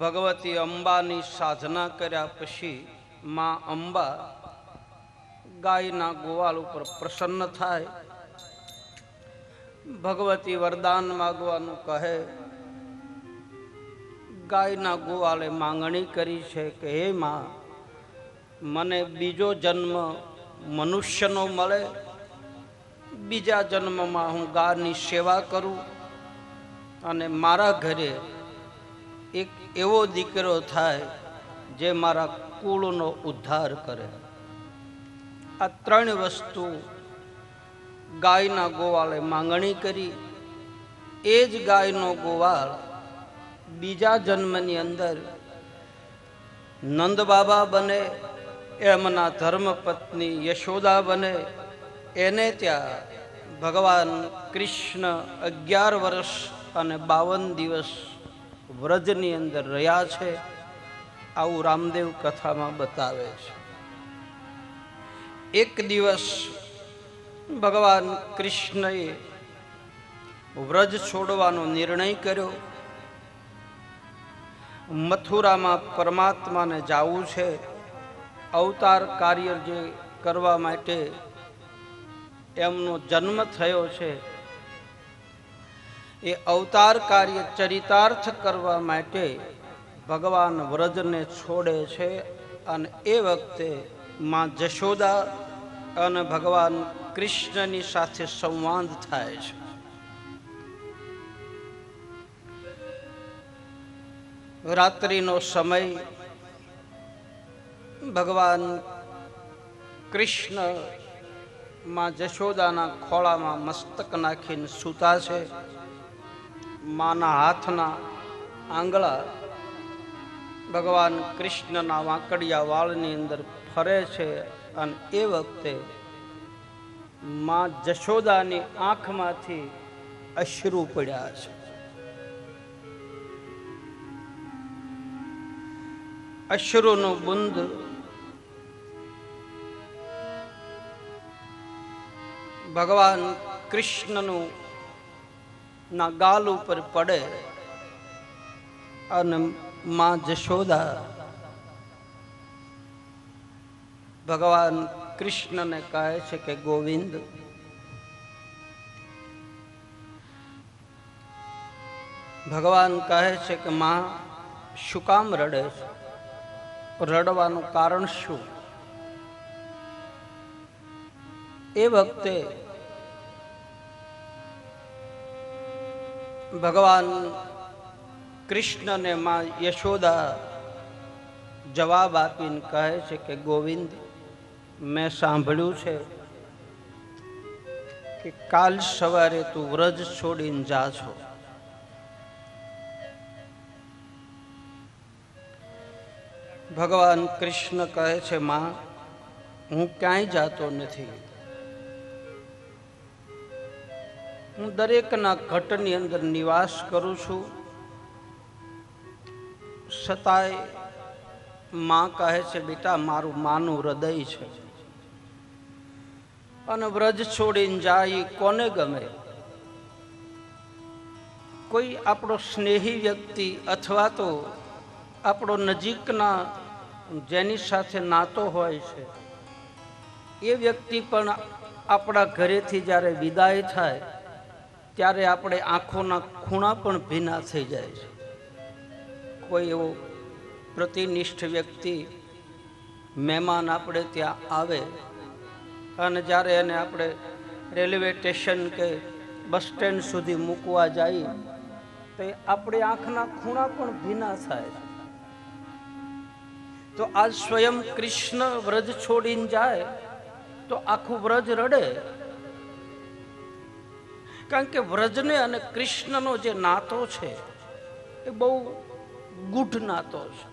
ભગવતી અંબાની સાધના કર્યા પછી માં અંબા ગાયના ગોવાળ ઉપર પ્રસન્ન થાય. ભગવતી વરદાન માગવાનું કહે. ગાયના ગોવાળે માંગણી કરી છે કે હે માં, મને બીજો જન્મ મનુષ્યનો મળે. બીજા જન્મમાં હું ગાયની સેવા કરું અને મારા ઘરે એક એવો દીકરો થાય જે મારા કુળનો ઉદ્ધાર કરે. આ ત્રણ વસ્તુ ગાયના ગોવાળે માંગણી કરી. એ જ ગાયનો ગોવાળ બીજા જન્મની અંદર નંદ બાબા બને, એમના ધર્મપત્ની યશોદા બને. એને ત્યાં ભગવાન કૃષ્ણ અગિયાર વર્ષ અને બાવન દિવસ વ્રજની અંદર રહ્યા છે, આવું રામદેવ કથામાં બતાવે છે. એક દિવસ ભગવાન કૃષ્ણએ વ્રજ છોડવાનો નિર્ણય કર્યો. મથુરામાં પરમાત્માને જવું છે, અવતાર કાર્ય જે કરવા માટે એમનો જન્મ થયો છે એ અવતાર કાર્ય ચરિતાર્થ કરવા માટે ભગવાન વ્રજને છોડે છે અને એ વખતે માં જશોદા અને ભગવાન કૃષ્ણની સાથે સંવાદ થાય છે. રાત્રિનો સમય ભગવાન કૃષ્ણમાં જશોદાના ખોળામાં મસ્તક નાખીને સૂતા છે. માના હાથના આંગળા ભગવાન કૃષ્ણના વાંકડિયા વાળની અંદર ફરે છે અને એ વખતે માં જશોદાની આંખમાંથી અશ્રુ પડ્યા છે. અશ્રુનો બુંદ ભગવાન કૃષ્ણનું ના ગાલ ઉપર પડે અને માં જશોદા ભગવાન કૃષ્ણને કહે છે કે ગોવિંદ, ભગવાન કહે છે કે માં, શું કામ રડે છે? રડવાનું કારણ શું? એ વખતે ભગવાન કૃષ્ણને માં યશોદા જવાબ આપીને કહે છે કે ગોવિંદ, મેં સાંભળ્યું છે કે કાલ સવારે તું વ્રજ છોડીને જા છો. ભગવાન કૃષ્ણ કહે છે, માં, હું ક્યાંય જાતો નથી. હું દરેકના ઘટની અંદર નિવાસ કરું છું. છતાંયમાં કહે છે, બેટા, મારું માનું હૃદય છે. અને વ્રજ છોડીને જાય કોને ગમે? કોઈ આપણો સ્નેહી વ્યક્તિ અથવા તો આપણો નજીકના જેની સાથે નાતો હોય છે, એ વ્યક્તિ પણ આપણા ઘરેથી જ્યારે વિદાય થાય ત્યારે આપણે આંખોના ખૂણા પણ ભીના થઈ જાય છે. કોઈ એવો પ્રતિનિષ્ઠ વ્યક્તિ, મહેમાન આપણે ત્યાં આવે અને જ્યારે એને આપણે રેલવે સ્ટેશન કે બસ સ્ટેન્ડ સુધી મૂકવા જઈએ તો આપણી આંખના ખૂણા પણ ભીના થાય. તો આજ સ્વયં કૃષ્ણ વ્રજ છોડીને જાય, તો આખું વ્રજ રડે. કારણ કે વ્રજને અને કૃષ્ણનો જે નાતો છે, એ બહુ ગૂઢ નાતો છે.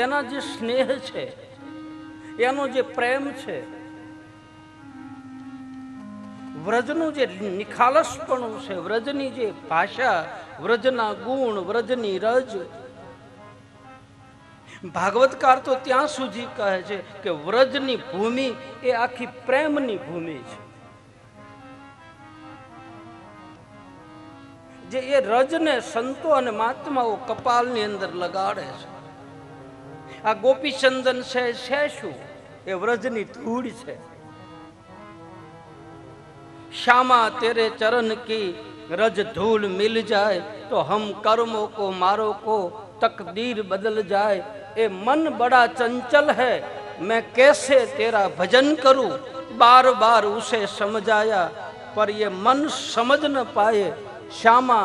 એના જે સ્નેહ છે, એનો જે પ્રેમ છે, વ્રજનું જે નિખાલસપણું છે, વ્રજની જે ભાષા, વ્રજના ગુણ, વ્રજની રજ, ભાગવતકાર તો ત્યાં સુધી કહે છે કે વ્રજની ભૂમિ એ આખી પ્રેમની ભૂમિ છે. જે એ રજને સંતો અને મહાત્માઓ કપાલની અંદર લગાડે છે. આ ગોપીચંદન છે છે શું? એ વ્રજની ધૂળ છે. શ્યામા તેરે ચરણ કી રજ ધૂલ મિલ જાય, તો હમ કર્મો કો મારો કો તકદીર બદલ જાય. એ મન બડા ચંચલ હૈ, મેં કેસે તેરા ભજન કરું? બાર બાર ઉસે સમજાયા, પર એ મન સમજ ન પાયે श्यामा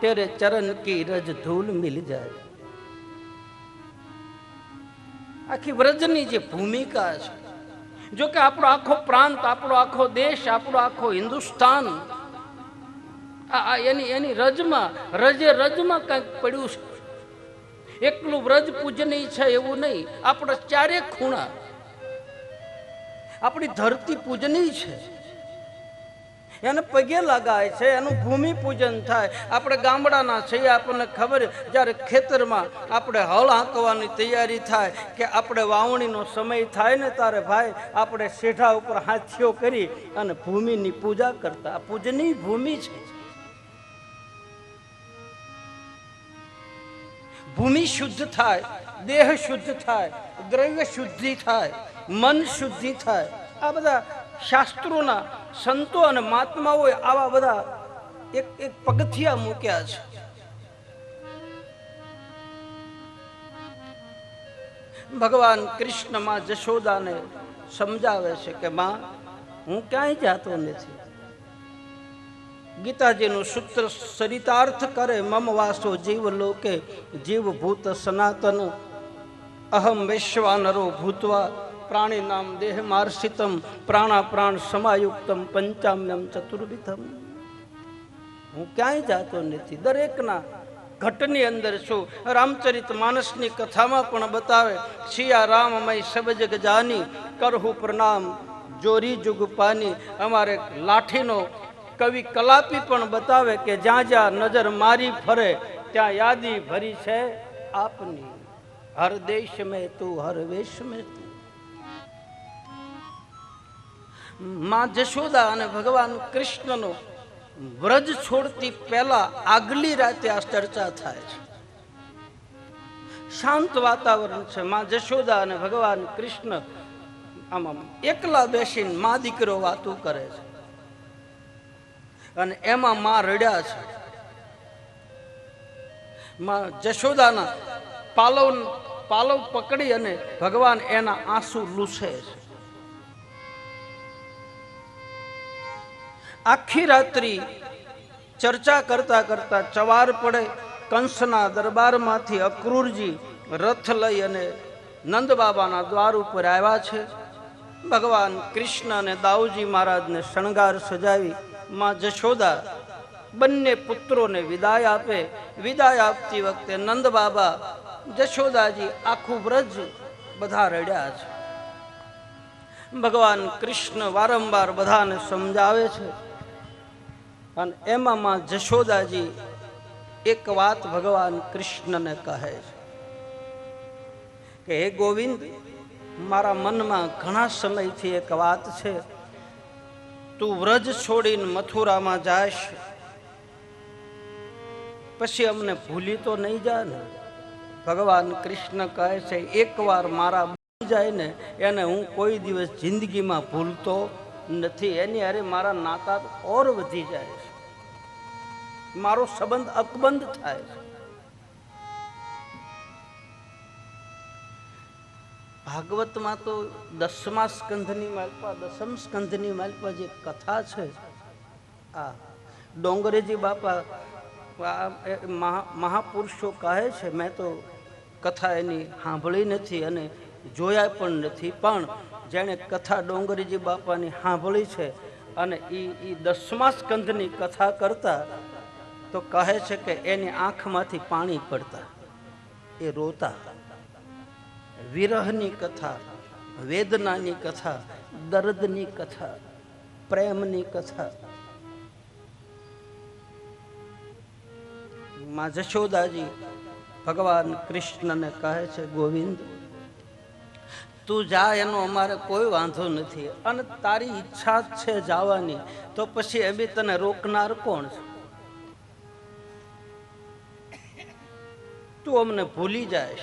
तेरे चरण की रज धूल मिल जाए આખી વ્રજની જે ભૂમિકા છે જો કે આપણો આખો પ્રાંત આપણો આખો દેશ આપણો આખો હિન્દુસ્તાન આ આ એની એની રજમાં રજે રજમાં કંઈક પડ્યું છે એકલું વ્રજ પૂજનીય છે એવું નહીં આપણા ચારે ખૂણા આપણી ધરતી પૂજનીય છે એને પગે લગાય છે, એનું ભૂમિ પૂજન થાય. આપણે ગામડાના છીએ, આપણને ખબર જ્યારે ખેતરમાં આપણે હળ હાંકવાની તૈયારી થાય કે આપણે વાવણીનો સમય થાય ને ત્યારે ભાઈ આપણે શેઢા ઉપર હાથીઓ કરી અને ભૂમિની પૂજા કરતા. પૂજની ભૂમિ છે. ભૂમિ શુદ્ધ થાય, દેહ શુદ્ધ થાય, દ્રવ્ય શુદ્ધિ થાય, મન શુદ્ધિ થાય. આ બધા શાસ્ત્રોના સંતો અને મહાત્માઓએ આવા બધા એક એક પગથિયા મૂક્યા છે. ભગવાન કૃષ્ણમાં જશોદાને સમજાવે છે કે, માં, હું ક્યાંય જાતો નથી. ગીતાજીનું સૂત્ર સરિતાર્થ કરે, મમ વાસો જીવ લોકે જીવ ભૂત સનાતન. અહમ વૈશ્વાનરો ભૂતવા પ્રાણી નામ દેહ માર્ષિતમ પ્રાણા પ્રાણ સમાયુક્તમ પંચામ્યમ ચતુર્વિધમ હું ક્યાંય જાતો નથી. દરેકના ઘટની અંદર છું. રામચરિત માનસની કથામાં પણ બતાવે, શિયા રામ મય જગ જાની કરહુ પ્રણામ, જોરી જુગ પાની. અમારે લાઠીનો કવિ કલાપી પણ બતાવે કે જ્યાં જ્યાં નજર મારી ફરે, ત્યાં યાદી ભરી છે આપની. હર દેશ મેં તું, હર વેશ મેં માં જશોદા અને ભગવાન કૃષ્ણનો વ્રજ છોડતી પહેલા આગલી રાતે આ ચર્ચા થાય છે. શાંત વાતાવરણ છે. માં જશોદા અને ભગવાન કૃષ્ણ આમાં એકલા બેસીને માં દીકરો વાતો કરે છે. અને એમાં માં રડ્યા છે. માં જશોદાના પાલવ પાલવ પકડી અને ભગવાન એના આંસુ લૂછે છે. આખી રાત્રિ ચર્ચા કરતા કરતા ચવાર પડે, કંસના દરબારમાંથી અક્રૂરજી રથ લઈ અને નંદ બાબાના દ્વાર ઉપર આવ્યા છે. ભગવાન કૃષ્ણ અને દાઉજી મહારાજને શણગાર સજાવી માં જશોદા બંને પુત્રોને વિદાય આપે. વિદાય આપતી વખતે નંદ બાબા જશોદાજી આખું વ્રજ બધા રડ્યા છે. ભગવાન કૃષ્ણ વારંવાર બધાને સમજાવે છે અને એમાં જશોદાજી એક વાત ભગવાન કૃષ્ણને કહે છે કે, હે ગોવિંદ, મારા મનમાં ઘણા સમયથી એક વાત છે. તું વ્રજ છોડીને મથુરામાં જાશ પછી અમને ભૂલી તો નહીં જા ને. ભગવાન કૃષ્ણ કહે છે, એકવાર મારા જાય ને, એને હું કોઈ દિવસ જિંદગીમાં ભૂલતો નથી. એની અરે મારા નાતા ઓર વધી જાય છે. મારો સંબંધ અકબંધ થાય છે. ભાગવતમાં તો દસમા સ્કંધની માલપા, દસમ સ્કંધની માલપા જે કથા છે, આ ડોંગરેજી બાપા મહાપુરુષો કહે છે, મેં તો કથા એની સાંભળી નથી અને જોયા પણ નથી. પણ જેણે કથા ડોંગરીજી બાપાની સાંભળી છે અને એ એ દસમા સ્કંધની કથા કરતા, તો કહે છે કે એની આંખમાંથી પાણી પડતા. એ રોતા. વિરહની કથા, વેદનાની કથા, દર્દની કથા, પ્રેમની કથા. માં જશોદાજી ભગવાન કૃષ્ણને કહે છે, ગોવિંદ તું જા, એનો અમારે કોઈ વાંધો નથી. અને તારી ઈચ્છા છે જવાની, તો પછી અમે તને રોકનાર કોણ છે? તું અમને ભૂલી જાય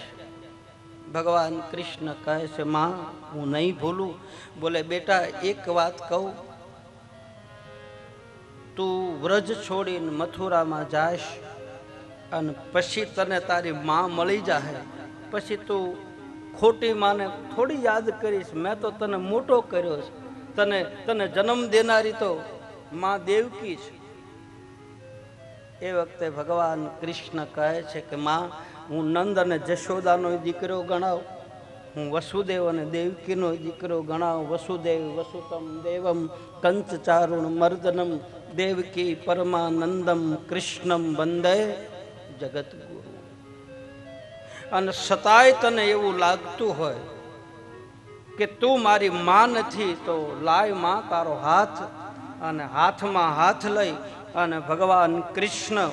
ભગવાન કૃષ્ણ કહે છે, માં, હું નહીં ભૂલું. બોલે, બેટા, એક વાત કહું. તું વ્રજ છોડીને મથુરામાં જાશ અને પછી તને તારી માં મળી જાય પછી તું ખોટી માને થોડી યાદ કરીશ. મેં તો તને મોટો કર્યો છે. તને તને જન્મ દેનારી તો માં દેવકી છે એ વખતે ભગવાન કૃષ્ણ કહે છે કે, માં, હું નંદ અને જશોદાનો દીકરો ગણાવ. હું વસુદેવ અને દેવકીનો દીકરો ગણાવ. વસુદેવ, વસુતમ, દેવમ, કંચચારુણ, મર્દનમ, દેવકી, પરમાનંદમ, કૃષ્ણમ, વંદે જગતગુરુ અને સતાય તને એવું લાગતું હોય કે તું મારી માં નથી, તો લાયમાં તારો હાથ અને હાથમાં હાથ લઈ અને ભગવાન કૃષ્ણ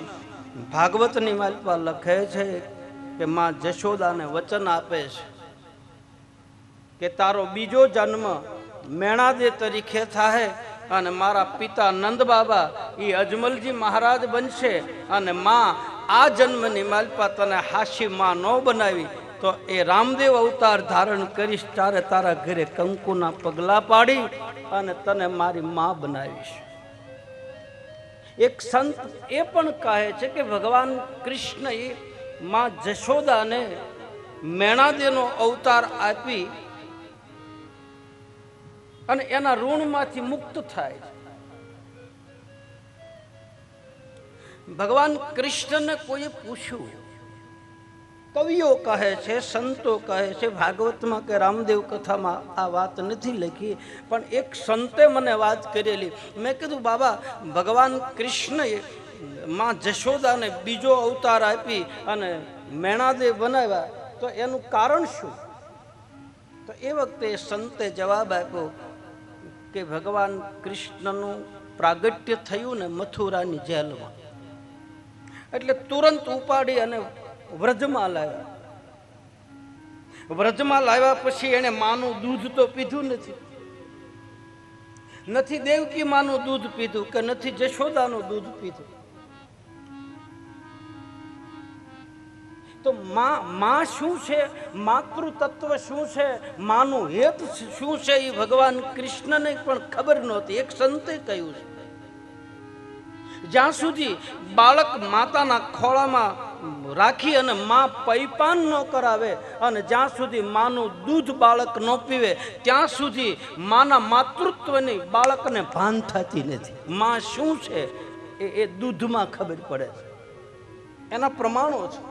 ભાગવતની માલપા લખે છે કે માં જશોદાને વચન આપે છે કે તારો બીજો જન્મ મેણાદે તરીકે થાય અને મારા પિતા નંદ બાબા એ અજમલજી મહારાજ બનશે અને માં આ જન્મની માલપા તને હાશી માં ન બનાવી, તો એ રામદેવ અવતાર ધારણ કરીશ, તારે તારા ઘરે કંકુના પગલા પાડી અને તને મારી માં બનાવીશ. એક સંત એ પણ કહે છે કે ભગવાન કૃષ્ણ એ માં જશોદાને મેણાદેનો અવતાર આપી અને એના ઋણમાંથી મુક્ત થાય છે. ભગવાન કૃષ્ણને કોઈએ પૂછ્યું? કવિઓ કહે છે, સંતો કહે છે, ભાગવતમાં કે રામદેવ કથામાં આ વાત નથી લખી, પણ એક સંતે મને વાત કરેલી. મેં કીધું, બાબા, ભગવાન કૃષ્ણએ માં જશોદાને બીજો અવતાર આપી અને મેણાદેવ બનાવ્યા. તો એનું કારણ શું? તો એ વખતે સંતે જવાબ આપ્યો કે ભગવાન કૃષ્ણનું પ્રાગટ્ય થયું ને મથુરાની જેલમાં. એટલે તુરંત ઉપાડી અને વ્રજમાં લાવ્યા. વ્રજમાં લાવ્યા પછી એને માનું દૂધ તો પીધું નથી. નથી દેવકી માનું દૂધ પીધું કે નથી જશોદાનું દૂધ પીધું? તો માં માં શું છે? માતૃ તત્વ શું છે? માનું હેત શું છે એ ભગવાન કૃષ્ણને પણ ખબર નહોતી. એક સંતે કહ્યું છે. જ્યાં સુધી બાળક માતાના ખોળામાં રાખી અને મા પૈપાન ન કરાવે અને જ્યાં સુધી માનું દૂધ બાળક ન પીવે, ત્યાં સુધી માના માતૃત્વની બાળકને ભાન થતી નથી. મા શું છે એ એ દૂધમાં ખબર પડે છે. એના પ્રમાણો છે.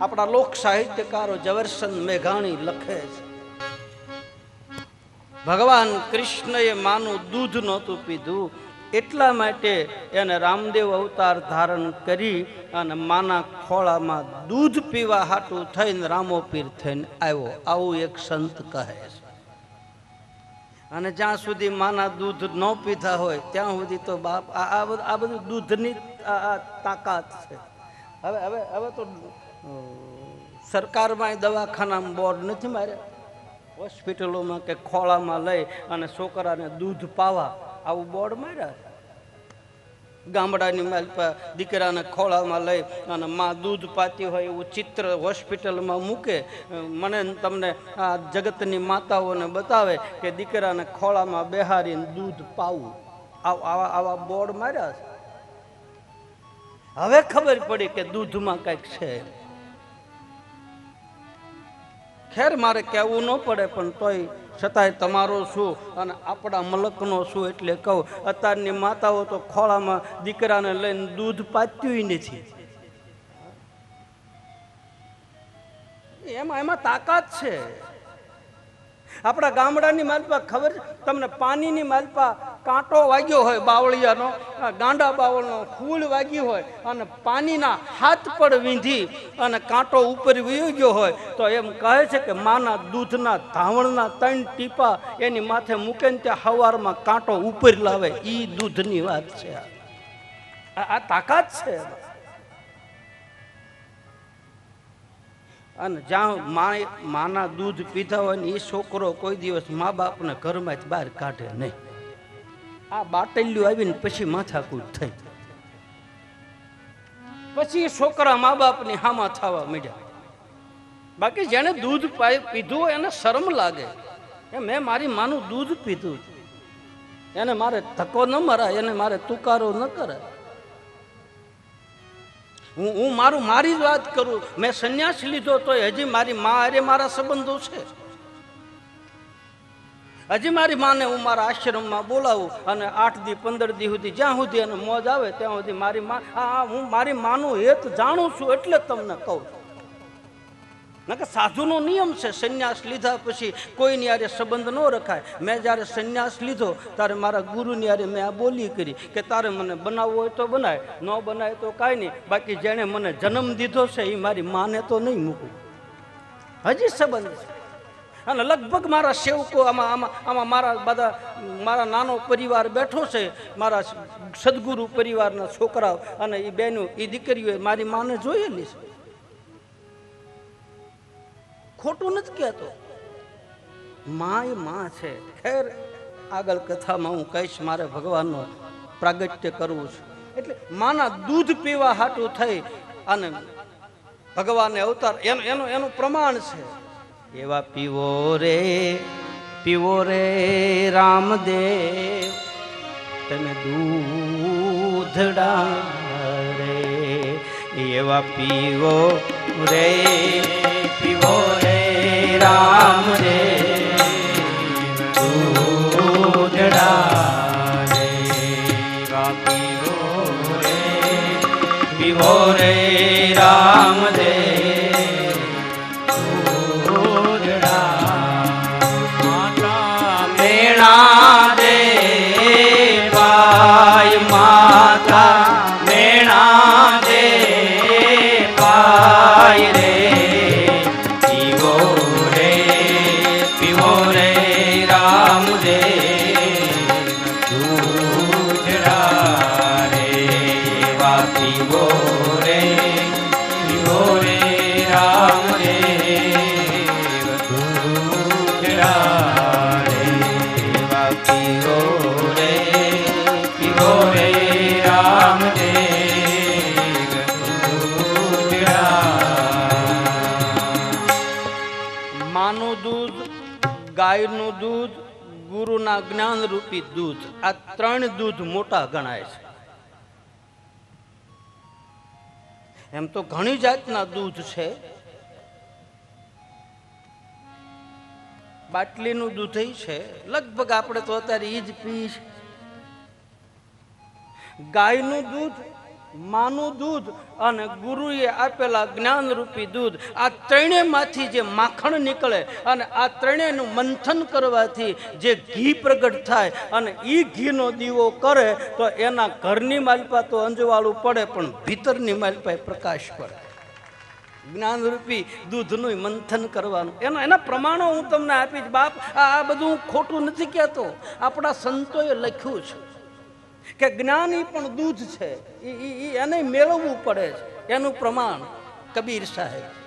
આપણા લોક સાહિત્યકારો ઝવેરચંદ મેઘાણી લખે છે. ભગવાન કૃષ્ણએ માનું દૂધ નહોતું પીધું એટલા માટે એને રામદેવ અવતાર ધારણ કરી અને માના ખોળામાં દૂધ પીવા હાટું થઈને રામોપીર થઈને આવ્યો. આવું એક સંત કહે છે. અને જ્યાં સુધી માના દૂધ ન પીધા હોય, ત્યાં સુધી તો બાપ આ આ બધું દૂધની તાકાત છે. હવે હવે હવે તો સરકારમાં દવાખાનામાં બોર્ડ નથી માર્યા. હોસ્પિટલોમાં કે ખોળામાં લઈ અને છોકરાને દૂધ પાવા આવું બોર્ડ માર્યા ગામડાની માલ પર દીકરાને ખોળામાં લઈ અને માં દૂધ પાતી હોય એવું ચિત્ર હોસ્પિટલમાં મૂકે. મને તમને આ જગતની માતાઓને બતાવે કે દીકરાને ખોળામાં બેહારીને દૂધ પાવું. આવા આવા બોર્ડ માર્યા છે? હવે ખબર પડી કે દૂધમાં કંઈક છે. ખેર મારે કહેવું ન પડે પણ તોય છતાંય તમારો શું અને આપણા મલકનો શું એટલે કહું અત્યારની માતાઓ તો ખોળામાં દીકરાને લઈને દૂધ પાત્યું નથી. એમાં એમાં તાકાત છે. આપણા ગામડાની માલપા ખબર છે? તમને પાણીની માલપા કાંટો વાગ્યો હોય બાવળિયાનો ગાંડા બાવળનો ફૂલ વાગ્યું હોય અને પાણીના હાથ પર વીંધી અને કાંટો ઉપર વયો ગયો હોય, તો એમ કહે છે કે માના દૂધના ધાવણના ત્રણ ટીપા એની માથે મૂકે ને ત્યાં હવારમાં કાંટો ઉપર લાવે. એ દૂધની વાત છે. આ તાકાત છે અને જ્યાં મા માના દૂધ પીધા હોય ને એ છોકરો કોઈ દિવસ મા બાપને ઘરમાંથી બહાર કાઢે નહીં. આ બાટલ્યું આવીને પછી માથાકૂટ થઈ પછી એ છોકરા મા બાપની હામાં થવા માંડ્યા. બાકી જેને દૂધ પીધું હોય એને શરમ લાગે. કે મેં મારી માનું દૂધ પીધું એને મારે ધક્કો ન મરાય, એને મારે તુકારો ન કરાય. હું હું મારું મારી જ વાત કરું. મેં સંન્યાસ લીધો તો હજી મારી મા અરે મારા સંબંધો છે. હજી મારી માને હું મારા આશ્રમમાં બોલાવું અને આઠ દી, પંદર દી સુધી જ્યાં સુધી અને મોજ આવે ત્યાં સુધી મારી મા આ હું મારી માનું હેત જાણું છું એટલે તમને કહું છું. નકર સાધુનો નિયમ છે, સંન્યાસ લીધા પછી કોઈની યારે સંબંધ ન રખાય. મેં જ્યારે સંન્યાસ લીધો, ત્યારે મારા ગુરુની યારે મેં આ બોલી કરી કે તારે મને બનાવવો હોય તો બનાય, ન બનાય તો કાંઈ નહીં. બાકી જેણે મને જન્મ દીધો છે એ મારી માને તો નહીં મૂકું હજી સંબંધ છે. અને લગભગ મારા સેવકો આમાં આમાં આમાં મારા બધા, મારા નાનો પરિવાર બેઠો છે, મારા સદગુરુ પરિવારના છોકરાઓ અને એ બહેનો એ દીકરીઓએ મારી માને જોયેલી છે. ખોટું નથી કહેતો. માં માં છે. ખેર, આગળ કથામાં હું કહીશ, મારે ભગવાનનો પ્રાગટ્ય કરવું છું. એટલે માના દૂધ પીવા હાટું થઈ અને ભગવાને અવતાર, એનું એનું એનું પ્રમાણ છે. એવા પીવો રે પીવો રે રામદેવ, તમે દૂધડા રે એવા પીવો રે પીવો રે રામ રે રે એવા રે. ગાયનું દૂધ, ગુરુના જ્ઞાનરૂપી દૂધ, આ ત્રણ દૂધ મોટા ગણાય છે. એમ તો ઘણી જાતના દૂધ છે. બાટલીનું દૂધ છે. લગભગ આપણે તો અત્યારે એ જ પી ગાયનું દૂધ માનું દૂધ અને ગુરુએ આપેલા જ્ઞાનરૂપી દૂધ. આ ત્રણેયમાંથી જે માખણ નીકળે અને આ ત્રણેયનું મંથન કરવાથી જે ઘી પ્રગટ થાય અને એ ઘીનો દીવો કરે, તો એના ઘરની માલપા તો અંજવાળું પડે, પણ ભીતરની માલપા પ્રકાશ પડે. જ્ઞાનરૂપી દૂધનું મંથન કરવાનું. એના એના પ્રમાણો હું તમને આપીશ. બાપ, આ બધું ખોટું નથી કહેતો. આપણા સંતોએ લખ્યું છે. કે જ્ઞાની પણ દૂધ છે. ઈ એને મેળવવું પડે છે. એનું પ્રમાણ કબીર સાહેબ.